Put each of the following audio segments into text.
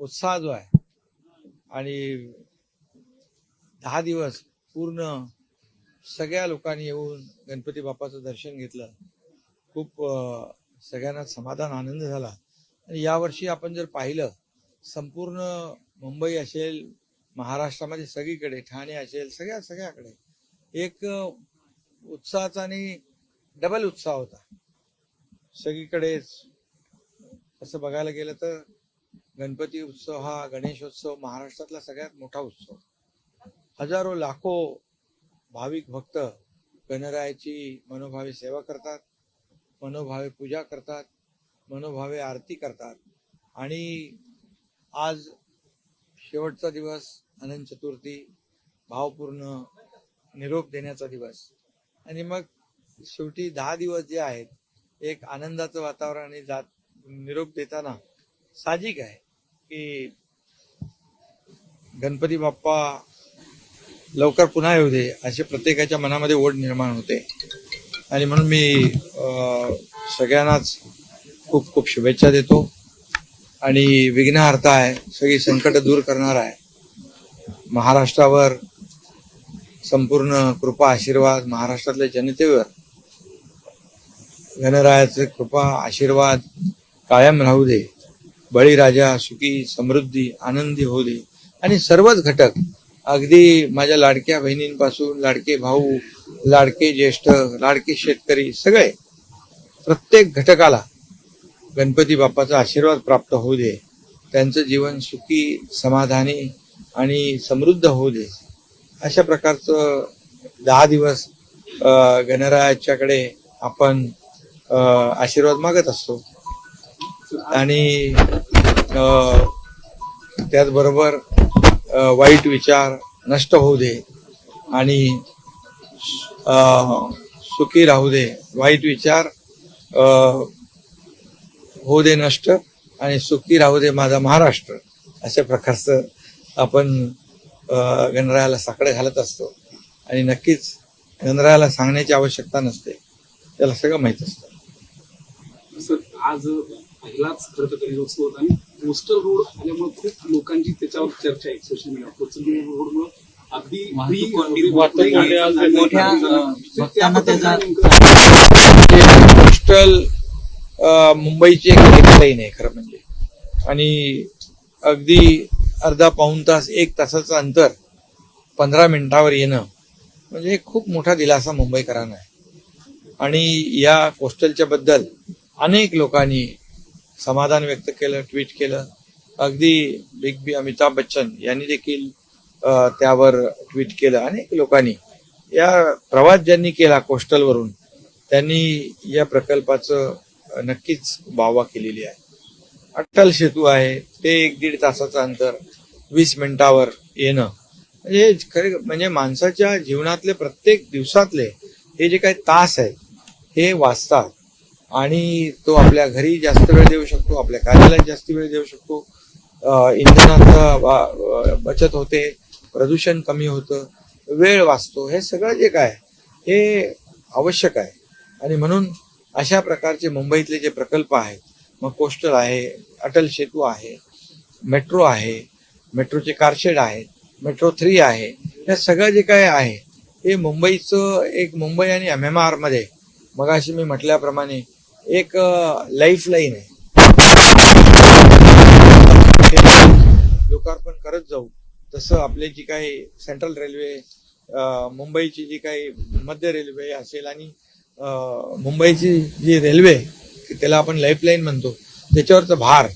उत्साह जो आहे. आणि दहा दिवस पूर्ण सगळ्या लोकांनी येऊन गणपती बाप्पाचं दर्शन घेतलं. खूप सगळ्यांना समाधान आनंद झाला. आणि यावर्षी आपण जर पाहिलं संपूर्ण मुंबई असेल महाराष्ट्रामध्ये सगळीकडे ठाणे असेल सगळ्या सगळ्याकडे एक उत्साहाचा आणि डबल उत्साह होता. सगळीकडेच असं बघायला गेलं तर गणपती उत्सव हा गणेशोत्सव महाराष्ट्रातला सगळ्यात मोठा उत्सव. हजारो लाखो भाविक भक्त गणरायाची मनोभावे सेवा करतात मनोभावे पूजा करतात मनोभावे आरती करतात. आणि आज शेवटचा दिवस अनंत चतुर्थी भावपूर्ण निरोप देण्याचा दिवस. आणि मग शेवटी दहा दिवस जे आहेत एक आनंदाचं वातावरण आणि जात निरोप देताना साहजिक आहे. की गणपती बाप्पा लवकर पुन्हा येऊ दे असे प्रत्येकाच्या मनामध्ये ओढ निर्माण होते. आणि म्हणून मी अं, सगळ्यांनाच खूप खूप शुभेच्छा देतो. आणि विघ्नहर्ता आहे सगळी संकट दूर करणार आहे. महाराष्ट्रावर संपूर्ण कृपा आशीर्वाद महाराष्ट्रातल्या जनतेवर गणरायाचे कृपा आशीर्वाद कायम राहू दे. बळीराजा सुखी समृद्धी आनंदी होऊ दे आणि सर्वच घटक अगदी माझ्या लाडक्या बहिणींपासून लाडके भाऊ लाडके ज्येष्ठ लाडके शेतकरी सगळे प्रत्येक घटकाला गणपती बाप्पाचा आशीर्वाद प्राप्त होऊ दे त्यांचं जीवन सुखी समाधानी आणि समृद्ध होऊ दे अशा प्रकारचं दहा दिवस गणरायाच्याकडे आपण आशीर्वाद मागत असतो. आणि त्याचबरोबर वाईट विचार नष्ट होऊ दे आणि सुखी राहू दे. वाईट विचार होऊ दे नष्ट आणि सुखी राहू दे माझा महाराष्ट्र. अशा प्रकारचं आपण गणरायाला साकडं घालत असतो. आणि नक्कीच गणरायाला सांगण्याची आवश्यकता नसते. त्याला सगळं माहीत असतं. आज पहिलाच खरं तर गणेशोत्सव होता आणि कोस्टल रोड आल्यामुळे खूप लोकांची त्याच्यावर चर्चा आहे सोशल मीडिया कोस्टल रोडमुळे अगदी कोस्टल अ, मुंबईची एक लाईन आहे खरं म्हणजे आणि अगदी अर्धा पाऊण तास एक तासाचं अंतर पंधरा मिनिटावर येणं म्हणजे खूप मोठा दिलासा मुंबईकरांना आहे आणि या कोस्टलच्या बद्दल अनेक लोकांनी समाधान व्यक्त केलं ट्विट केलं. अगदी बिग बी अमिताभ बच्चन यांनी देखील त्यावर ट्विट केलं. अनेक लोकांनी. या प्रवास ज्यांनी केला कोस्टलवरून त्यांनी या प्रकल्पाचं नक्कीच वाहवा केलेली आहे. अटल सेतू आहे. ते एक दीड तासाचं अंतर वीस मिनिटावर येणं. म्हणजे खरे म्हणजे माणसाच्या जीवनातले प्रत्येक दिवसातले हे जे काही तास आहेत हे वाचतात. आणि तो आपल्या घरी जास्त वेळ देऊ शकतो आपल्या कार्यालयात जास्त वेळ देऊ शकतो. इंधनाचा बचत होते प्रदूषण कमी होतं वेळ वाचतो हे सगळं जे काय हे आवश्यक आहे. आणि म्हणून अशा प्रकारचे मुंबईतले जे प्रकल्प आहेत मग कोस्टल आहे अटल सेतू आहे मेट्रो आहे मेट्रोचे कारशेड आहेत मेट्रो थ्री आहे हे सगळं जे काय आहे हे मुंबईचं एक मुंबई आणि एम एम आरमध्ये मगाशी मी म्हटल्याप्रमाणे एक लाईफ लाईन आहे. लोकार्पण करत जाऊ. तसं आपले जी काही सेंट्रल रेल्वे मुंबईची जी काही मध्य रेल्वे असेल आणि मुंबईची जी रेल्वे त्याला आपण लाईफलाईन म्हणतो. त्याच्यावरचा भार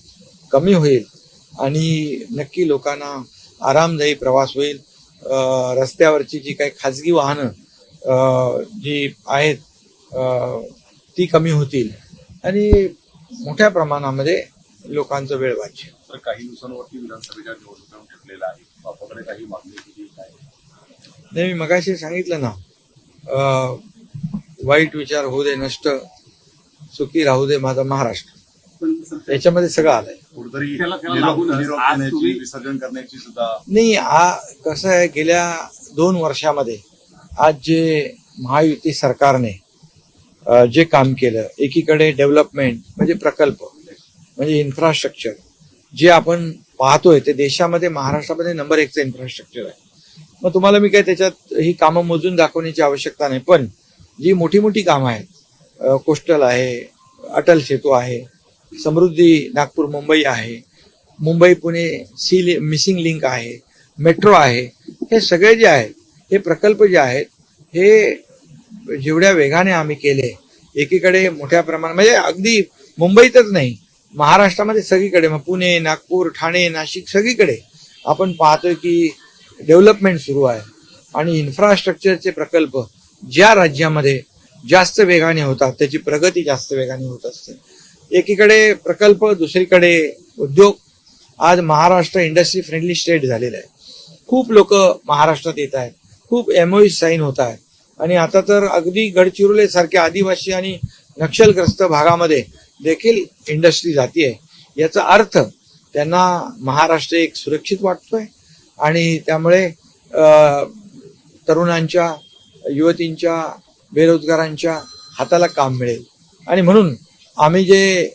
कमी होईल आणि नक्की लोकांना आरामदायी प्रवास होईल. रस्त्यावरची जी काही खाजगी वाहनं जी आहेत ती कमी होतील. आणि मोठ्या प्रमाणामध्ये लोकांचा वेळ वाचेल. तर काही दिवसांवरती विधानसभेच्या निवडणुका आहे बापाकडे काही मागणी केली काय? नाही मी मगाशी सांगितलं ना वाईट विचार होऊ दे नष्ट सुखी राहू दे माझा महाराष्ट्र. याच्यामध्ये सगळं आलंय. विसर्जन करण्याची सुद्धा नाही आ कसं आहे गेल्या दोन वर्षामध्ये आज जे महायुती सरकारने जे काम केलं एकीकडे डेव्हलपमेंट म्हणजे प्रकल्प म्हणजे इन्फ्रास्ट्रक्चर जे आपण पाहतोय ते देशामध्ये महाराष्ट्रामध्ये नंबर एकचं इन्फ्रास्ट्रक्चर आहे. मग तुम्हाला मी काय त्याच्यात ही कामं मोजून दाखवण्याची आवश्यकता नाही पण जी मोठी मोठी कामं आहेत कोस्टल आहे अटल सेतू आहे समृद्धी नागपूर मुंबई आहे मुंबई पुणे सी लि मिसिंग लिंक आहे मेट्रो आहे हे सगळे जे आहेत हे प्रकल्प जे आहेत हे जेवढ्या वेगाने आम्ही केले एकीकडे मोठ्या प्रमाणात म्हणजे अगदी मुंबईतच नाही महाराष्ट्रामध्ये सगळीकडे मग पुणे नागपूर ठाणे नाशिक सगळीकडे आपण पाहतोय की डेव्हलपमेंट सुरू आहे. आणि इन्फ्रास्ट्रक्चरचे प्रकल्प ज्या राज्यामध्ये जास्त वेगाने होतात त्याची प्रगती जास्त वेगाने होत असते. एकीकडे प्रकल्प दुसरीकडे उद्योग. आज महाराष्ट्र इंडस्ट्री फ्रेंडली स्टेट झालेलं आहे. खूप लोक महाराष्ट्रात येत आहेत. खूप एमओई साईन होत आहेत. आणि आता तर अगदी गडचिरोली सारख्या आदिवासी आणि नक्षलग्रस्त भागामध्ये देखील इंडस्ट्री जाते याचा अर्थ त्यांना महाराष्ट्र एक सुरक्षित वाटतोय आणि त्यामुळे तरुणांच्या युवतींच्या बेरोजगारांच्या हाताला काम मिळेल. आणि म्हणून आम्ही जे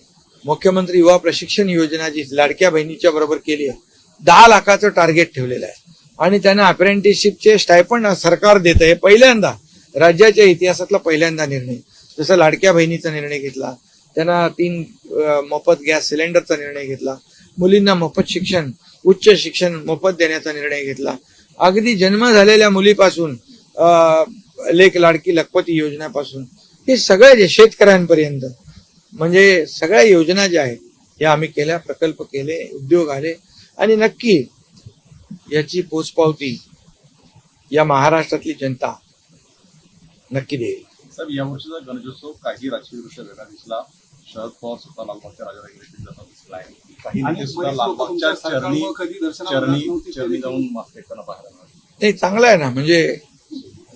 मुख्यमंत्री युवा प्रशिक्षण योजना जी लाडक्या बहिणीच्या बरोबर केली आहे दहा लाखाचं टार्गेट ठेवलेलं आहे. आणि त्यांना अप्रेंटिसशिपचे स्टायपंड सरकार देतं हे पहिल्यांदा. राज्याच्या इतिहासातला पहिल्यांदा निर्णय. जसं लाडक्या बहिणीचा निर्णय घेतला त्यांना तीन मोफत गॅस सिलेंडरचा निर्णय घेतला मुलींना मोफत शिक्षण उच्च शिक्षण मोफत देण्याचा निर्णय घेतला. अगदी जन्म झालेल्या मुलीपासून लेख लाडकी लखपती योजनेपासून. हे सगळे जे शेतकऱ्यांपर्यंत म्हणजे सगळ्या योजना ज्या आहेत या आम्ही केल्या प्रकल्प केले उद्योग आले. आणि नक्की याची पोचपावती या महाराष्ट्रातली जनता नक्की देईल. साहेब यावर्षीचा गणेशोत्सव काही राजकीयदृष्ट्या वेगळा दिसला. शरद पवार स्वतः लालबागच्या राजाला जाता दिसलाय काही नेते सुद्धा लालबागच्या चरणी चरणी चरणी जाऊन माफ पाहायला मिळालं नाही चांगलं आहे ना म्हणजे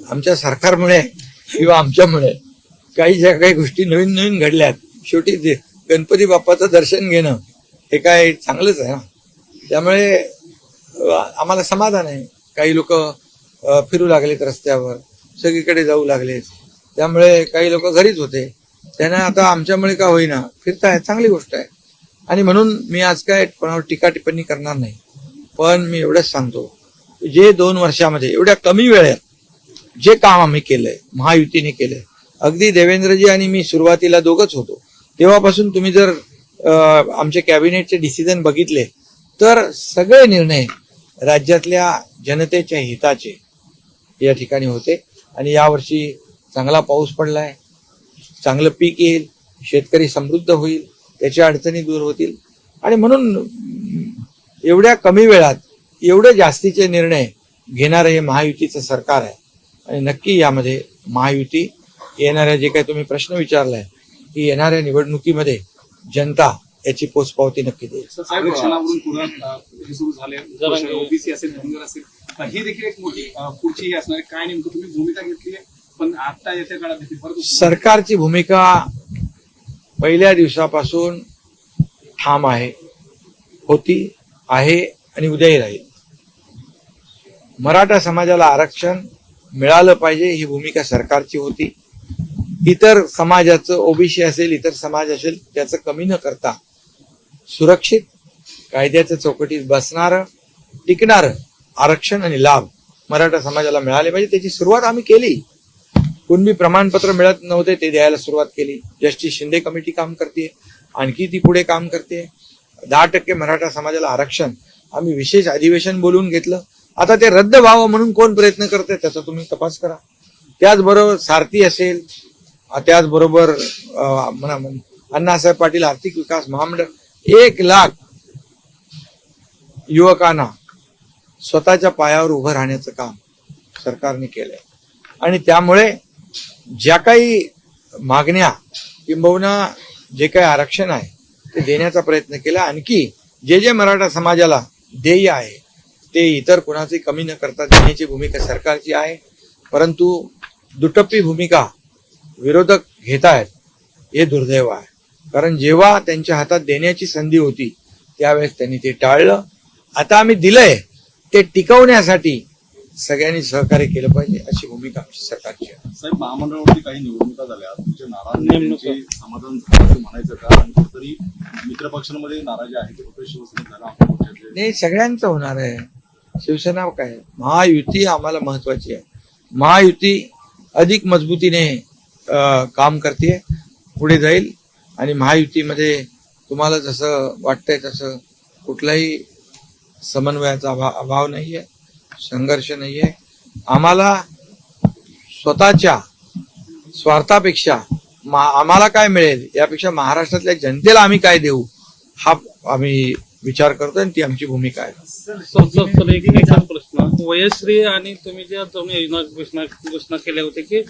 आमच्या सरकारमुळे किंवा आमच्यामुळे काही ज्या काही गोष्टी नवीन नवीन घडल्यात शेवटी ते गणपती बाप्पाचं दर्शन घेणं हे काय चांगलंच आहे ना. त्यामुळे आम्हाला समाधान आहे. काही लोक फिरू लागलेत रस्त्यावर. सगळीकडे जाऊ लागले. त्यामुळे काही लोक घरीच होते. त्यांना आता आमच्यामुळे का होईना? फिरताय चांगली गोष्ट आहे. आणि म्हणून मी आज काय कोणावर टीका टिप्पणी करणार नाही. पण मी एवढंच सांगतो जे दोन वर्षामध्ये एवढ्या कमी वेळेत जे काम आम्ही केलंय महायुतीने केलंय अगदी देवेंद्रजी आणि मी सुरुवातीला दोघच होतो. तेव्हापासून तुम्ही जर आमचे कॅबिनेटचे डिसिजन बघितले तर सगळे निर्णय राज्यातल्या जनतेच्या हिताचे या ठिकाणी होते. आणि यावर्षी चांगला पाऊस पडलाय. चांगलं पीक येईल शेतकरी समृद्ध होईल त्याच्या अडचणी दूर होतील. आणि म्हणून एवढ्या कमी वेळात एवढे जास्तीचे निर्णय घेणारं हे महायुतीचं सरकार आहे. आणि नक्की यामध्ये महायुती येणाऱ्या जे काही तुम्ही प्रश्न विचारलाय की येणाऱ्या निवडणुकीमध्ये जनता याची पोचपावती नक्की देईल. ही देखील एक मोठी पुढची ही असणार काय नेमकं तुम्ही भूमिका घेतली पण आता येत्या काळात देखील परत सरकारची भूमिका पहिल्या दिवसापासून ठाम आहे होती आहे आणि उद्याही राहील. मराठा समाजाला आरक्षण मिळालं पाहिजे ही भूमिका सरकारची होती. इतर समाजाचं ओबीसी असेल इतर समाज असेल त्याचं कमी न करता सुरक्षित कायद्याच्या चौकटीत बसणारं टिकणारं आरक्षण आणि लाभ मराठा समाजाला मिळाले पाहिजे. त्याची सुरुवात आम्ही केली. कुणबी प्रमाणपत्र मिळत नव्हते ते द्यायला सुरुवात केली. जस्टिस शिंदे कमिटी काम करते आणखी ती पुढे काम करते. दहा टक्के मराठा समाजाला आरक्षण. आम्ही विशेष अधिवेशन बोलून घेतलं. आता ते रद्द व्हावं म्हणून कोण प्रयत्न करते त्याचा तुम्ही तपास करा. त्याचबरोबर सारथी असेल त्याचबरोबर म्हणा अण्णासाहेब पाटील आर्थिक विकास महामंडळ एक लाख युवकांना स्वतःच्या पायावर उभं राहण्याचं काम सरकारने केलंय. आणि त्यामुळे ज्या काही मागण्या किंबहुना जे काही आरक्षण आहे ते देण्याचा प्रयत्न केला. आणखी जे जे मराठा समाजाला ध्येय आहे ते इतर कुणाचे कमी न करता देण्याची भूमिका सरकारची आहे. परंतु दुटप्पी भूमिका विरोधक घेत आहेत हे दुर्दैव आहे. कारण जेव्हा त्यांच्या हातात देण्याची संधी होती त्यावेळेस त्यांनी ते टाळलं. आता आम्ही दिलंय ते टिकवण्यासाठी सगळ्यांनी सहकार्य केलं पाहिजे अशी भूमिका आमची सरकारची आहे. साहेब महामंडळावरती काही निवडणुका झाल्या. तुमचे नाराज समाधान झालं असं म्हणायचं का? आणि कुठेतरी मित्र पक्षांमध्ये नाराजी आहे ते फक्त शिवसेनेत झालं नाही सगळ्यांचं होणार आहे. शिवसेना काय महायुती आम्हाला महत्वाची आहे. महायुती अधिक मजबूतीने काम करते पुढे जाईल. आणि महायुतीमध्ये तुम्हाला जसं वाटतंय तसं कुठलाही समन्वयाचा अभाव अभाव नाही आहे संघर्ष नाही आहे आम्हाला स्वतःच्या स्वार्थापेक्षा मा आम्हाला काय मिळेल यापेक्षा महाराष्ट्रातल्या जनतेला आम्ही काय देऊ हा आम्ही विचार करतो आणि ती आमची भूमिका आहे. प्रश्न. वयश्री आणि तुम्ही ज्या योजना घोषणा घोषणा केल्या होत्या की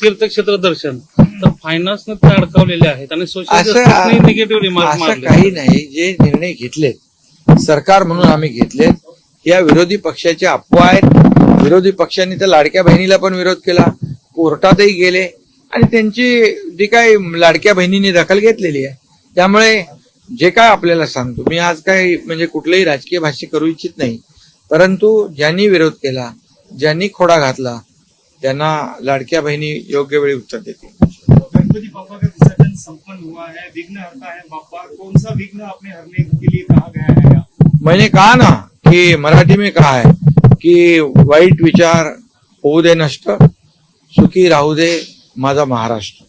तीर्थक्षेत्र दर्शन तर फायनान्सनं ते अडकवलेले आहेत आणि सोशल काही नाही. जे निर्णय घेतलेत सरकार म्हणून आम्ही घेतले. या विरोधी पक्षाच्या अफवा आहेत. विरोधी पक्षांनी तर लाडक्या बहिणीला पण विरोध केला. कोर्टातही गेले. आणि त्यांची जी काय लाडक्या बहिणींनी दखल घेतलेली आहे. त्यामुळे जे काय आपल्याला सांगतो मी आज काय म्हणजे कुठलंही राजकीय भाष्य करू इच्छित नाही. परंतु ज्यांनी विरोध केला ज्यांनी खोडा घातला त्यांना लाडक्या बहिणी योग्य वेळी उत्तर देतील. संपन्न हुआ है, विघ्न हरता है, बापा कौन सा विघ्न आपने हरने के लिए कहा गया है मैंने कहा ना कि मराठी में कहा है कि वाईट विचार होऊ दे नष्ट, सुखी राहू दे महाराष्ट्र।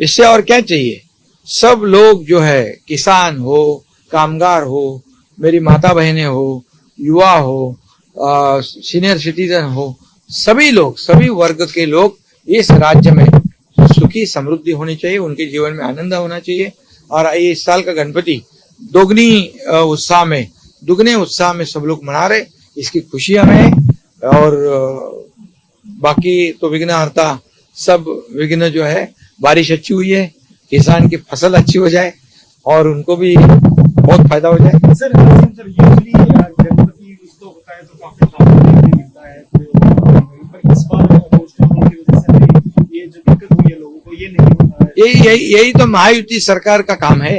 इससे और क्या चाहिए? सब लोग जो है, किसान हो, कामगार हो, मेरी माता बहने हो, युवा हो सीनियर सिटीजन हो, सभी लोग, सभी वर्ग के लोग इस राज्य में सुखी समृद्धि होनी चाहिए उनके जीवन में आनंद होना चाहिए। और ये इस साल का गणपति दोगुनी उत्साह में दुगने उत्साह में सब लोग मना रहे इसकी खुशी हमें और बाकी तो विघ्न हरता सब विघ्न जो है बारिश अच्छी हुई है किसान की फ़सल अच्छी हो जाए और उनको भी बहुत फ़ायदा हो जाए। सर सर गणपति उत्सव होता है तो काफ़ी मिलता है तो, इस बार ये नहीं यही यही यही तो महायुति सरकार का काम है।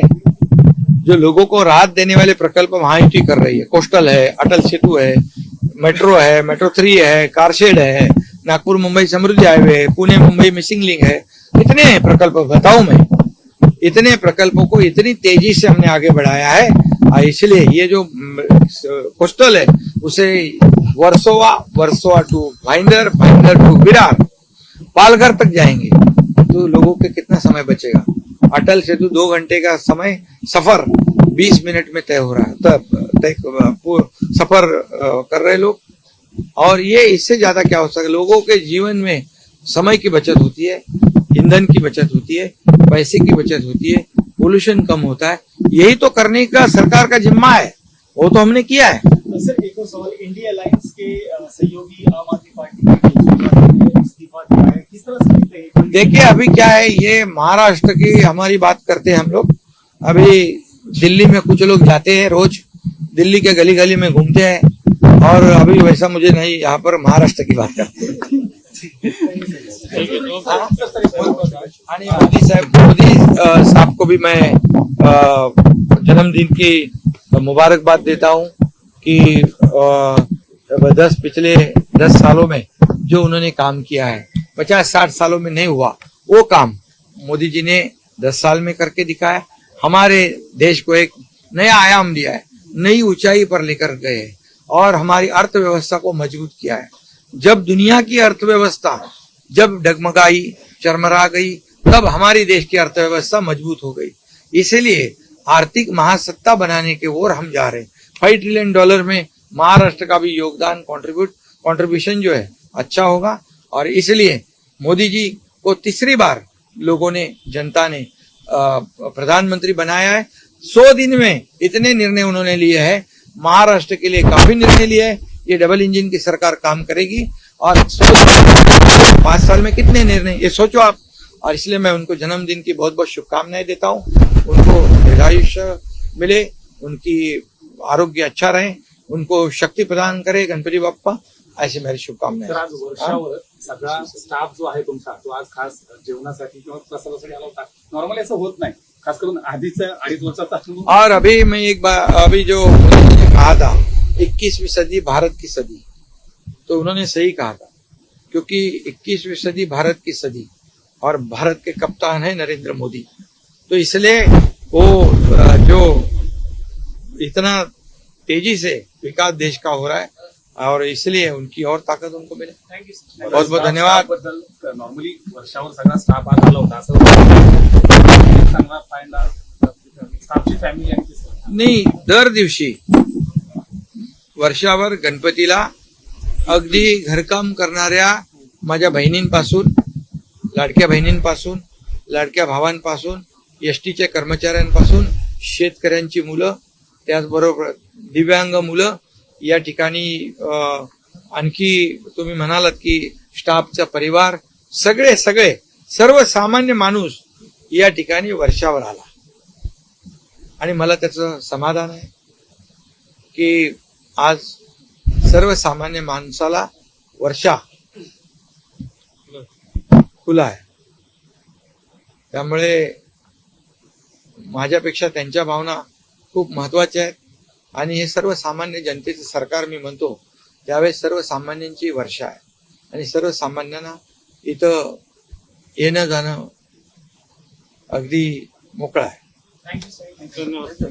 जो लोगों को राहत देने वाले प्रकल्प महायुति कर रही है। कोस्टल है, अटल सेतु है, मेट्रो है, मेट्रो थ्री है, कारशेड है, नागपुर, मुंबई समृद्धि हाईवे है, पुणे, मुंबई मिसिंग लिंक है। इतने प्रकल्प, बताऊ मैं, इतने प्रकल्पों को इतनी तेज़ी से हमने आगे बढ़ाया है। इसलिए ये जो कोस्टल है, उसे वर्सोवा वर्सोवा टू भाईंदर भाईंदर टू विरार पालघर तक जाएँगे तो लोगों के कितना समय बचेगा? अटल सेतु दो घंटे का समय, सफ़र 20 मिनट में तय हो रहा है। तब, तय सफ़र कर रहे लोग। और ये इससे ज़्यादा क्या हो सकता लोगों के जीवन में समय की बचत होती है, ईंधन की बचत होती है, पैसे की बचत होती है पोल्यूशन कम होता है। यही तो करने का सरकार का जिम्मा है। वो तो हमने किया है। तो सर, एक और सवाल, इंडिया अलायंस के सहयोगी आम आदमी पार्टी इस्तीफा दिया है? किस तरह से देखिए अभी क्या है ये महाराष्ट्र की हमारी बात करते हैं हम लोग। अभी दिल्ली में कुछ लोग जाते हैं रोज दिल्ली के गली गली में घूमते हैं और अभी वैसा मुझे नहीं यहाँ पर महाराष्ट्र की बात करते हैं। आणि मोदी साहब मोदी साहब को भी मैं जन्मदिन की मुबारकबाद देता हूँ कि दस पिछले दस सालों में जो उन्होंने काम किया है पचास साठ सालों में नहीं हुआ। वो काम मोदी जी ने दस साल में करके दिखाया। हमारे देश को एक नया आयाम दिया है, नई ऊंचाई पर लेकर गए और हमारी अर्थव्यवस्था को मज़बूत किया है। जब दुनिया की अर्थव्यवस्था जब डगमगाई, चरमरा गई, तब हमारी देश की अर्थव्यवस्था मज़बूत हो गई। इसीलिए आर्थिक महासत्ता बनाने के ओर हम जा रहे हैं। फाइव ट्रिलियन डॉलर में महाराष्ट्र का भी योगदान कंट्रीब्यूट कंट्रीब्यूशन जो है अच्छा होगा। और इसलिए मोदी जी को तीसरी बार लोगों ने जनता ने प्रधानमंत्री बनाया है। सौ दिन में इतने निर्णय उन्होंने लिए हैं। महाराष्ट्र के लिए काफ़ी निर्णय लिए हैं। ये डबल इंजन की सरकार काम करेगी और पाँच साल में कितने निर्णय ये सोचो आप। और इसलिए मैं उनको जन्मदिन की बहुत बहुत शुभकामनाएँ देता हूँ। उनको दीर्घायुष्य मिले उनकी आरोग्य अच्छा रहे उनको शक्ति प्रदान करे गणपति बाप्पा ऐसी मेरी शुभकामनाएँ। सगळा स्टाफ जो आहे तुमचा तो आज खास जेवणासाठी किंवा प्रसादासाठी आला होता. नॉर्मली असं होत नाही. खास करून अडीच वर्षाचा और अभी मैं एक बार अभी जो कहा था, इक्कीसवीं सदी भारत की सदी। तो उन्होंने सही कहा था, क्योंकि 21वीं सदी भारत की सदी और भारत के कप्तान है नरेंद्र मोदी। तो इसलिए वो जो इतना तेज़ी से विकास देश का हो रहा है और इसलिए उनकी और ताकत उनको मिले। बहुत बहुत धन्यवाद। नॉर्मली वर्षावर सगळा स्टाफ आज आला होता असं होतं. चांगला फायदा स्टाफची फॅमिली. नाही दर दिवशी. वर्षावर गणपतीला अगदी घरकाम करणाऱ्या माझ्या बहिणींपासून लाडक्या बहिणींपासून लाडक्या भावांपासून एस टीच्या कर्मचाऱ्यांपासून शेतकऱ्यांची मुलं त्याचबरोबर दिव्यांग मुलं या ठिकाणी आणखी तुम्ही म्हणालात की स्टाफचा परिवार सगळे सगळे सर्वसामान्य माणूस या ठिकाणी वर्षावर आला. आणि मला त्याचं समाधान आहे की आज सर्वसामान्य माणसाला वर्षा खुला आहे. त्यामुळे माझ्यापेक्षा त्यांच्या भावना खूप महत्त्वाच्या आहेत. आणि हे सर्वसामान्य जनतेचं सरकार मी म्हणतो त्यावेळेस सर्वसामान्यांची वर्षा आहे आणि सर्वसामान्यांना इथं येणं जाणं अगदी मोकळं आहे. धन्यवाद